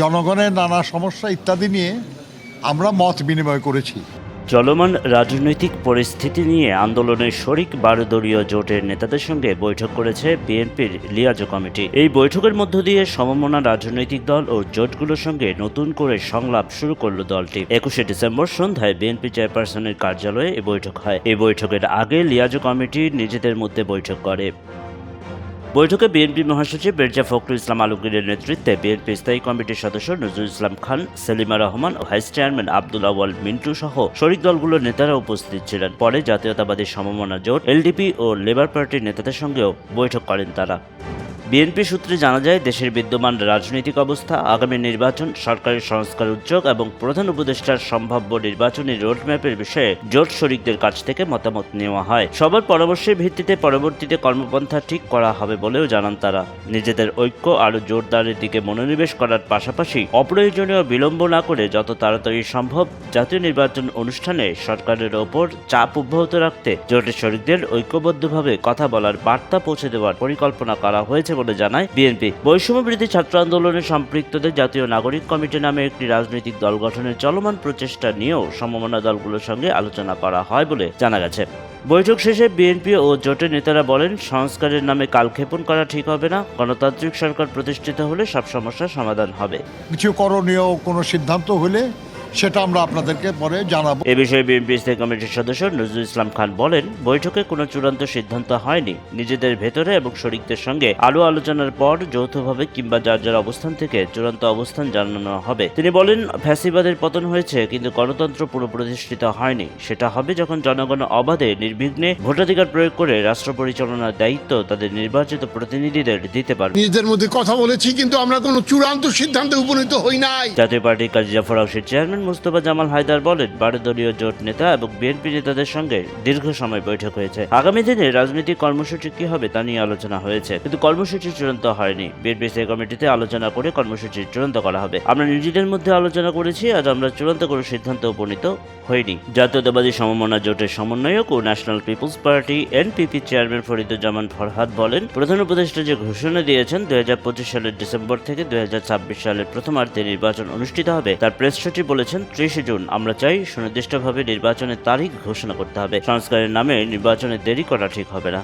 জনগণের নানা সমস্যা ইত্যাদি নিয়ে আমরা মত বিনিময় করেছি। চলমান রাজনৈতিক পরিস্থিতি নিয়ে আন্দোলনের শরিক বারোদলীয় জোটের নেতাদের সঙ্গে বৈঠক করেছে বিএনপির লিয়াজো কমিটি। এই বৈঠকের মধ্য দিয়ে সমমনা রাজনৈতিক দল ও জোটগুলোর সঙ্গে নতুন করে সংলাপ শুরু করল দলটি। একুশে ডিসেম্বর সন্ধ্যায় বিএনপি চেয়ারপারসনের কার্যালয়ে এই বৈঠক হয়। এই বৈঠকের আগে লিয়াজো কমিটি নিজেদের মধ্যে বৈঠক করে। বৈঠকে বিএনপি মহাসচিব মির্জা ফখরুল ইসলাম আলমগীরের নেতৃত্বে বিএনপি স্থায়ী কমিটির সদস্য নজরুল ইসলাম খান, সেলিমা রহমান ও ভাইস চেয়ারম্যান আব্দুল আওয়াল মিন্টু সহ শরিক দলগুলোর নেতারা উপস্থিত ছিলেন। পরে জাতীয়তাবাদী সমমনা জোট, এলডিপি ও লেবার পার্টির নেতাদের সঙ্গেও বৈঠক করেন তারা। বিএনপি সূত্রে জানা যায়, দেশের বিদ্যমান রাজনৈতিক অবস্থা, আগামী নির্বাচন, সরকারি সংস্কার উদ্যোগ এবং প্রধান উপদেষ্টার সম্ভাব্য নির্বাচনী রোডম্যাপের বিষয়ে জোট শরিকদের কাছ থেকে মতামত নেওয়া হয়। সবার পরামর্শের ভিত্তিতে পরবর্তীতে কর্মপন্থা ঠিক করা হবে বলেও জানান তারা। নিজেদের ঐক্য আরও জোরদারের দিকে মনোনিবেশ করার পাশাপাশি অপ্রয়োজনীয় বিলম্ব না করে যত তাড়াতাড়ি সম্ভব জাতীয় নির্বাচন অনুষ্ঠানে সরকারের ওপর চাপ অব্যাহত রাখতে জোটের শরিকদের ঐক্যবদ্ধভাবে কথা বলার বার্তা পৌঁছে দেওয়ার পরিকল্পনা করা হয়েছে বলে জানায় বিএনপি। বৈষম্য বিরোধী ছাত্র আন্দোলনে সম্পৃক্তদের জাতীয় নাগরিক কমিটি নামে একটি রাজনৈতিক দল গঠনের চলমান প্রচেষ্টা নিয়েও সমমনা দলগুলোর সঙ্গে আলোচনা করা হয় বলে জানা গেছে। বৈঠক শেষে বিএনপি ও জোটের নেতারা বলেন, সংস্কারের নামে কালক্ষেপণ করা ঠিক হবে না। গণতান্ত্রিক সরকার প্রতিষ্ঠিত হলে সব সমস্যার সমাধান হবে। কিছু করণীয় কোনো সিদ্ধান্ত হলে সেটা আমরা আপনাদেরকে পরে জানাব। এ বিষয়ে বিএনপি স্থায়ী কমিটির সদস্য নজরুল ইসলাম খান বলেন বৈঠকে কোনো চূড়ান্ত সিদ্ধান্ত হয়নি। নিজেদের ভেতরে এবং শরিকদের সঙ্গে আলো আলোচনার পর যৌথভাবে কিংবা যার যার অবস্থান থেকে চূড়ান্ত অবস্থান জানানো হবে। তিনি বলেন ফ্যাসিবাদের পতন হয়েছে কিন্তু গণতন্ত্র পুনঃপ্রতিষ্ঠিত হয়নি। সেটা হবে যখন জনগণ অবাধে নির্বিঘ্নে ভোটাধিকার প্রয়োগ করে রাষ্ট্র পরিচালনার দায়িত্ব তাদের নির্বাচিত প্রতিনিধিদের দিতে পারবে। নিজেদের মধ্যে কথা বলেছি কিন্তু আমরা কোনো চূড়ান্ত সিদ্ধান্তে উপনীত হই নাই। জাতীয় পার্টির কাজী জাফর চেয়ারম্যান মুস্তফা জামাল হায়দার বলেন বারো দলীয় জোট নেতা এবং বিএনপি নেতাদের সঙ্গে দীর্ঘ সময় বৈঠক হয়েছে। আগামী দিনে রাজনৈতিক কর্মসূচি কি হবে তা নিয়ে আলোচনা হয়েছে, কিন্তু কর্মসূচি চূড়ান্ত হয়নি। বিএনপি সেই কমিটিতে আলোচনা করে কর্মসূচি চূড়ান্ত করা হবে। আমরা নিজেদের মধ্যে আলোচনা করেছি, আজ আমরা চূড়ান্ত কোনো সিদ্ধান্তে উপনীত হয়নি জাতীয়তাবাদী সমমনা জোটের সমন্বয়ক ও national people's party NPP chairman Fariduzzaman Farhad বলেন, প্রধান উপদেষ্টা যে ঘোষণা দিয়েছেন, দুই হাজার পঁচিশ সালের ডিসেম্বর থেকে দুই হাজার ছাব্বিশ সালের প্রথমার্ধে নির্বাচন অনুষ্ঠিত হবে, তার প্রেস সচিব বলেছেন ত্রিশে জুন। আমরা চাই সুনির্দিষ্টভাবে নির্বাচনের তারিখ ঘোষণা করতে হবে। সংস্কারের নামে নির্বাচনে দেরি করা ঠিক হবে না।